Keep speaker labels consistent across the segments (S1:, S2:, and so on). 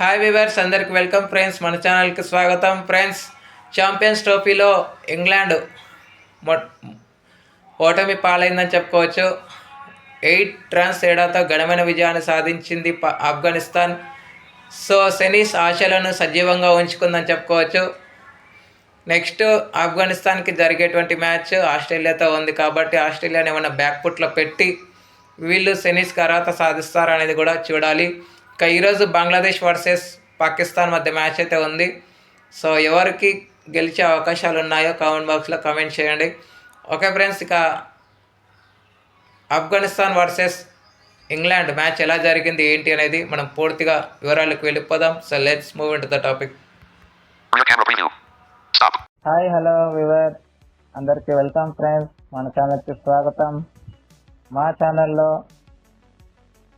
S1: Hi viewers అందరికి welcome friends మన ఛానల్కి స్వాగతం. ఫ్రెండ్స్ ఛాంపియన్స్ ట్రోఫీలో ఇంగ్లాండ్ ఓటమి పాలైందని చెప్పుకోవచ్చు. ఎయిట్ రన్స్ తేడాతో ఘనమైన విజయాన్ని సాధించింది ప- ఆఫ్ఘనిస్తాన్. సో సెనీస్ ఆశలను సజీవంగా ఉంచుకుందని చెప్పుకోవచ్చు. నెక్స్ట్ ఆఫ్ఘనిస్తాన్కి జరిగేటువంటి మ్యాచ్ ఆస్ట్రేలియాతో ఉంది కాబట్టి ఆస్ట్రేలియాని ఏమైనా బ్యాక్ఫుట్లో పెట్టి వీళ్ళు సెనీస్ అర్హత సాధిస్తారా అనేది కూడా చూడాలి. ఇక ఈరోజు బంగ్లాదేశ్ వర్సెస్ పాకిస్తాన్ మధ్య మ్యాచ్ అయితే ఉంది. సో ఎవరికి గెలిచే అవకాశాలు ఉన్నాయో కామెంట్ బాక్స్లో కామెంట్ చేయండి. ఓకే ఫ్రెండ్స్ ఇక ఆఫ్ఘనిస్తాన్ వర్సెస్ ఇంగ్లాండ్ మ్యాచ్ ఎలా జరిగింది ఏంటి అనేది మనం పూర్తిగా వివరాలకు వెళ్ళిపోదాం. So let's move in to the topic.
S2: Hi hello viewer అందరికీ వెల్కమ్ ఫ్రెండ్స్. మన ఛానల్కి స్వాగతం. మా ఛానల్లో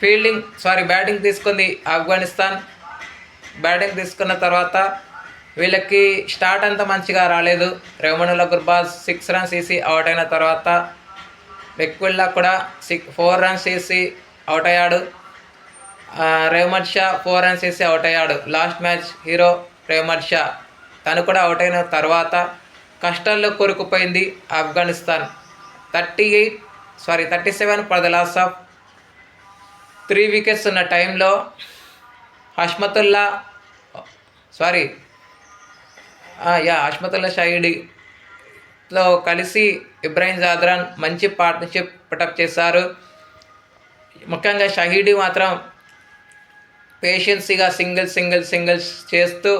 S1: ఫీల్డింగ్ సారీ బ్యాటింగ్ తీసుకుంది ఆఫ్ఘనిస్తాన్. బ్యాటింగ్ తీసుకున్న తర్వాత వీళ్ళకి స్టార్ట్ అంత మంచిగా రాలేదు. రెమనుల గుర్బాజ్ సిక్స్ రన్స్ వేసి అవుట్ అయిన తర్వాత వెక్విల్లా కూడా సిక్స్ ఫోర్ రన్స్ వేసి అవుట్ అయ్యాడు. రేమద్ షా ఫోర్ రన్స్ వేసి అవుట్ అయ్యాడు. Last match hero Rahmat Shah. తను కూడా అవుట్ అయిన తర్వాత కష్టాల్లో కూరుకుపోయింది Afghanistan. Thirty eight sorry thirty seven for the loss of three wickets ఉన్న టైంలో హష్మతుల్లా సారీ యా హష్మతుల్లా షాయిడిలో కలిసి ఇబ్రాహీం జాద్రాన్ మంచి పార్ట్నర్షిప్ పుటప్ చేశారు. ముఖ్యంగా షహీడి మాత్రం పేషెన్సీగా సింగిల్ సింగిల్ సింగిల్స్ చేస్తూ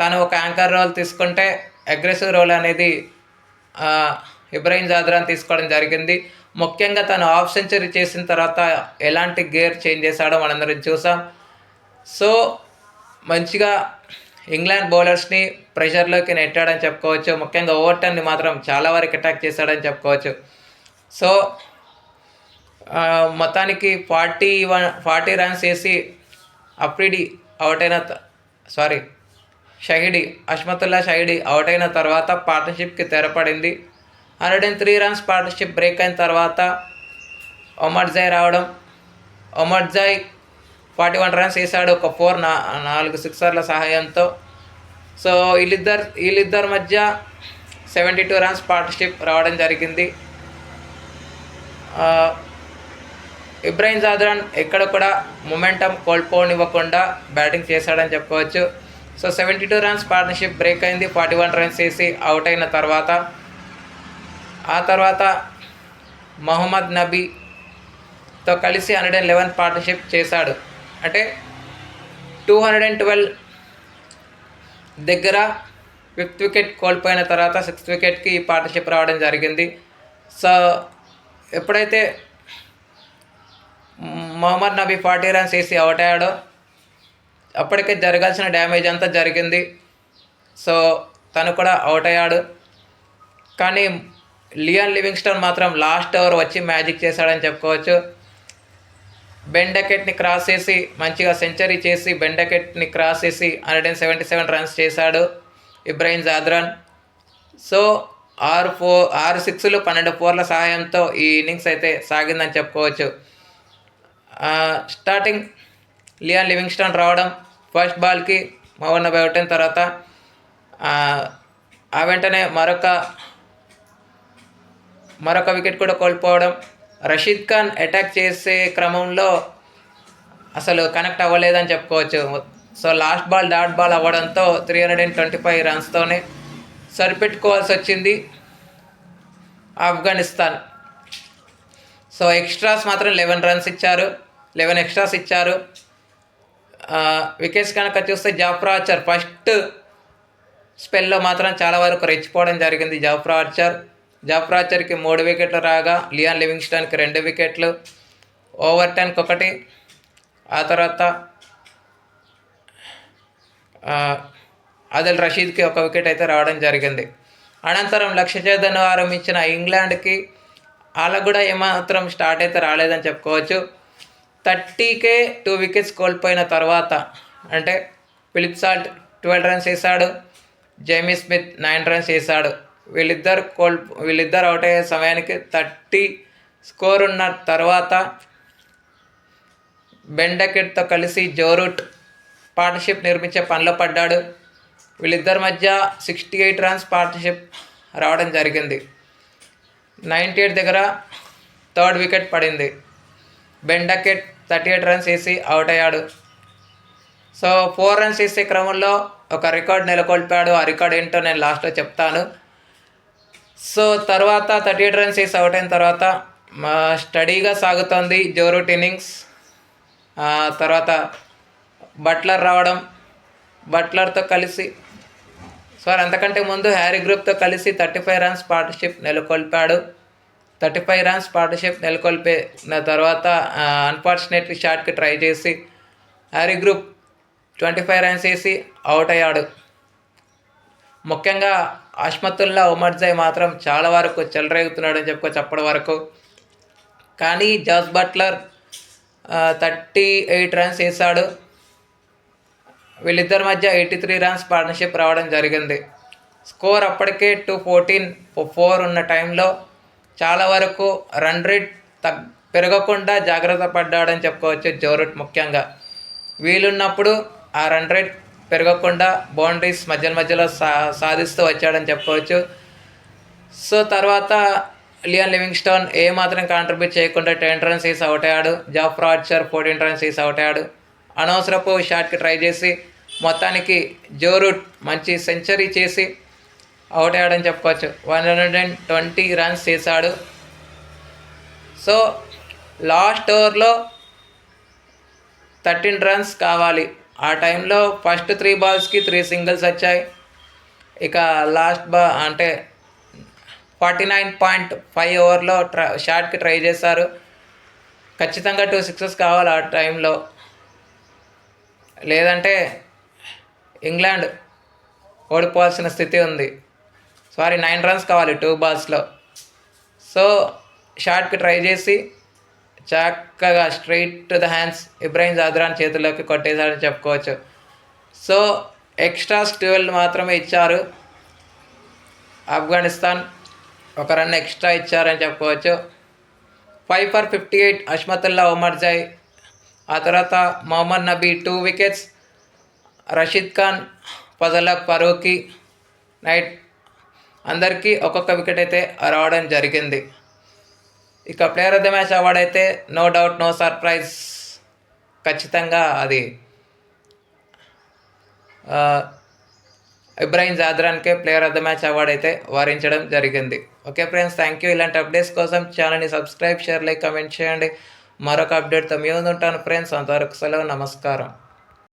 S1: తను ఒక యాంకర్ రోల్ తీసుకుంటే అగ్రెసివ్ రోల్ అనేది ఇబ్రాహీం జాద్రాన్ తీసుకోవడం జరిగింది. ముఖ్యంగా తను హాఫ్ సెంచరీ చేసిన తర్వాత ఎలాంటి గేర్ చేంజ్ చేశాడో మనందరం చూసాం. సో మంచిగా ఇంగ్లాండ్ బౌలర్స్ని ప్రెషర్లోకి నెట్టాడని చెప్పుకోవచ్చు. ముఖ్యంగా ఓవర్టన్ని మాత్రం చాలా వరకు అటాక్ చేశాడని చెప్పుకోవచ్చు. సో మొత్తానికి ఫార్టీ వన్ ఫార్టీ రన్స్ వేసి అప్రిడి అవుట్ అయిన సారీ షహిడి అష్మతుల్లా షహిడి అవుట్ అయిన తర్వాత పార్ట్నర్షిప్కి తెరపడింది. Hundred and three runs partnership break అయిన తర్వాత ఒమర్జాయ్ రావడం. ఒమర్జాయ్ ఫార్టీ వన్ రన్స్ వేసాడు ఒక ఫోర్ నా నాలుగు సిక్సర్ల సహాయంతో. సో వీళ్ళిద్దరు వీళ్ళిద్దరి మధ్య సెవెంటీ టూ రన్స్ పార్ట్నర్షిప్ రావడం జరిగింది. ఆ, ఇబ్రాహిం జాద్రాన్ ఎక్కడ కూడా మొమెంటం కోల్పోనివ్వకుండా బ్యాటింగ్ చేశాడని చెప్పుకోవచ్చు so seventy two runs partnership break అయింది. ఫార్టీ వన్ రన్స్ వేసి అవుట్ అయిన తర్వాత ఆ తర్వాత మహమ్మద్ నబీతో కలిసి హండ్రెడ్ అండ్ లెవెన్ పార్ట్నర్షిప్ చేశాడు. అంటే టూ హండ్రెడ్ అండ్ ట్వెల్వ్ దగ్గర ఫిఫ్త్ వికెట్ కోల్పోయిన తర్వాత సిక్స్త్ వికెట్కి ఈ పార్ట్నర్షిప్ రావడం జరిగింది. సో ఎప్పుడైతే మొహమ్మద్ నబీ ఫార్టీ రన్స్ వేసి అవుట్ అయ్యాడో అప్పటికే జరగాల్సిన డ్యామేజ్ అంతా జరిగింది. సో తను కూడా అవుట్ అయ్యాడు. కానీ లియాన్ లివింగ్స్టన్ మాత్రం లాస్ట్ ఓవర్ వచ్చి మ్యాజిక్ చేశాడని చెప్పుకోవచ్చు. బెండకెట్ని క్రాస్ చేసి మంచిగా సెంచరీ చేసి బెండకెట్ని క్రాస్ చేసి hundred and seventy seven runs చేశాడు ఇబ్రాహీం జాద్రాన్. సో ఆరు ఫోర్ ఆరు సిక్స్లు పన్నెండు ఫోర్ల సహాయంతో ఈ ఇన్నింగ్స్ అయితే సాగిందని చెప్పుకోవచ్చు. స్టార్టింగ్ లియాన్ లివింగ్స్టన్ రావడం ఫస్ట్ బాల్కి మౌన బై ఒకటిన తర్వాత ఆ వెంటనే మరొక మరొక వికెట్ కూడా కోల్పోవడం. రషీద్ ఖాన్ అటాక్ చేసే క్రమంలో అసలు కనెక్ట్ అవ్వలేదని చెప్పుకోవచ్చు. So last ball dot ball అవ్వడంతో three hundred and twenty five రన్స్తోనే సరిపెట్టుకోవాల్సి వచ్చింది ఆఫ్ఘనిస్తాన్. సో ఎక్స్ట్రాస్ మాత్రం లెవెన్ రన్స్ ఇచ్చారు. లెవెన్ ఎక్స్ట్రాస్ ఇచ్చారు. వికెట్స్ కనుక చూస్తే జాఫ్రా ఆర్చర్ ఫస్ట్ స్పెల్లో మాత్రం చాలా వరకు రెచ్చిపోవడం జరిగింది జాఫ్రా ఆర్చర్. జాఫ్రాచర్కి మూడు వికెట్లు రాగా లియాన్ లివింగ్స్టన్కి రెండు వికెట్లు. ఓవర్ టెన్కి ఒకటి. ఆ తర్వాత అదిల్ రషీద్కి ఒక వికెట్ అయితే రావడం జరిగింది. అనంతరం లక్ష్య చేదను ఆరంభించిన ఇంగ్లాండ్కి వాళ్ళకు కూడా ఏమాత్రం స్టార్ట్ అయితే రాలేదని చెప్పుకోవచ్చు. థర్టీకే టూ వికెట్స్ కోల్పోయిన తర్వాత అంటే ఫిలిప్ సాల్ట్ ట్వెల్వ్ రన్స్ వేసాడు జైమీ స్మిత్ నైన్ రన్స్ వేసాడు వీళ్ళిద్దరు కోల్ వీళ్ళిద్దరు అవుట్ అయ్యే సమయానికి థర్టీ స్కోర్ ఉన్న తర్వాత బెండకెట్తో కలిసి జోరూట్ పార్ట్నర్షిప్ నిర్మించే పనిలో పడ్డాడు. వీళ్ళిద్దరి మధ్య సిక్స్టీ ఎయిట్ రన్స్ పార్ట్నర్షిప్ రావడం జరిగింది. నైంటీ ఎయిట్ దగ్గర థర్డ్ వికెట్ పడింది. Ben Duckett thirty eight runs వేసి అవుట్ అయ్యాడు. సో ఫోర్ రన్స్ వేసే క్రమంలో ఒక రికార్డ్ నెలకొల్పాడు. ఆ రికార్డ్ ఏంటో నేను లాస్ట్లో చెప్తాను. సో తర్వాత థర్టీ ఎయిట్ రన్స్ వేసి అవుట్ అయిన తర్వాత మా స్టడీగా సాగుతోంది జోరూట్ ఇన్నింగ్స్. తర్వాత బట్లర్ రావడం బట్లర్తో కలిసి సార్ అంతకంటే ముందు హ్యారీ గ్రూప్తో కలిసి థర్టీ ఫైవ్ రన్స్ పార్ట్నర్షిప్ నెలకొల్పాడు. థర్టీ ఫైవ్ రన్స్ పార్ట్నర్షిప్ నెలకొల్పిన తర్వాత అన్ఫార్చునేట్లీ షాట్కి ట్రై చేసి హ్యారీ గ్రూప్ ట్వంటీ ఫైవ్ రన్స్ వేసి అవుట్ అయ్యాడు. ముఖ్యంగా అష్మతుల్లా ఉమర్జాయ్ మాత్రం చాలా వరకు చెలరేగుతున్నాడని చెప్పుకోవచ్చు అప్పటి వరకు. కానీ Jos Buttler thirty eight runs వేసాడు వీళ్ళిద్దరి మధ్య ఎయిటీ త్రీ రన్స్ పార్ట్నర్షిప్ రావడం జరిగింది. స్కోర్ అప్పటికే టూ ఫోర్టీన్ ఫోర్ ఉన్న టైంలో చాలా వరకు రన్ రేట్ తగ్ పెరగకుండా జాగ్రత్త పడ్డాడని చెప్పుకోవచ్చు జోరూట్ ముఖ్యంగా. వీలున్నప్పుడు ఆ రన్ రేట్ పెరగకుండా బౌండరీస్ మధ్య మధ్యలో సా సాధిస్తూ వచ్చాడని చెప్పుకోవచ్చు. సో తర్వాత లియన్ లివింగ్స్టోన్ ఏ మాత్రం కాంట్రిబ్యూట్ చేయకుండా టెన్ రన్స్ వేసి అవుట్ అయ్యాడు. జాఫ్ రాడ్చర్ ఫోర్టీన్ రన్స్ వేసి అవుట్ అయ్యాడు. అనవసరపు షాట్కి ట్రై చేసి మొత్తానికి జోరూట్ మంచి సెంచరీ చేసి అవుట్ అయ్యాడని చెప్పుకోవచ్చు. One hundred and twenty runs చేశాడు. సో లాస్ట్ ఓవర్లో థర్టీన్ రన్స్ కావాలి. ఆ టైంలో ఫస్ట్ త్రీ బాల్స్కి త్రీ సింగిల్స్ వచ్చాయి. ఇక లాస్ట్ బా అంటే ఫార్టీ నైన్ పాయింట్ ఫైవ్ ఓవర్లో ట్ర షాట్కి ట్రై చేశారు. ఖచ్చితంగా టూ సిక్సెస్ కావాలి ఆ టైంలో. లేదంటే ఇంగ్లాండ్ ఓడిపోవాల్సిన స్థితి ఉంది. సారీ నైన్ రన్స్ కావాలి టూ బాల్స్లో. సో షార్ట్కి ట్రై చేసి చక్కగా straight to the hands Ibrahim Zadran చేతుల్లోకి కొట్టేశాడని చెప్పుకోవచ్చు. సో ఎక్స్ట్రాస్ ట్వెల్వ్ మాత్రమే ఇచ్చారు. ఆఫ్ఘనిస్తాన్ ఒక రన్ ఎక్స్ట్రా ఇచ్చారని చెప్పుకోవచ్చు. Five for fifty eight Azmatullah Omarzai. ఆ తర్వాత మొహమ్మద్ నబీ టూ వికెట్స్ రషీద్ ఖాన్ ఫజలక్ ఫరూఖీ. నైట్ అందరికీ ఒక్కొక్క వికెట్ అయితే రావడం జరిగింది. ఇక player of the match award అయితే నో డౌట్ నో సర్ప్రైజ్. ఖచ్చితంగా అది. ఆ, Ibrahim జాద్రాన్కే player of the match award అయితే వారించడం జరిగింది. ఓకే ఫ్రెండ్స్ థ్యాంక్ యూ ఇలాంటి అప్డేట్స్ కోసం ఛానల్ని సబ్స్క్రైబ్ షేర్ లైక్ కమెంట్ చేయండి. మరొక అప్డేట్తో మీ ఉంటాను ఫ్రెండ్స్. అంతవరకు సెలవు నమస్కారం.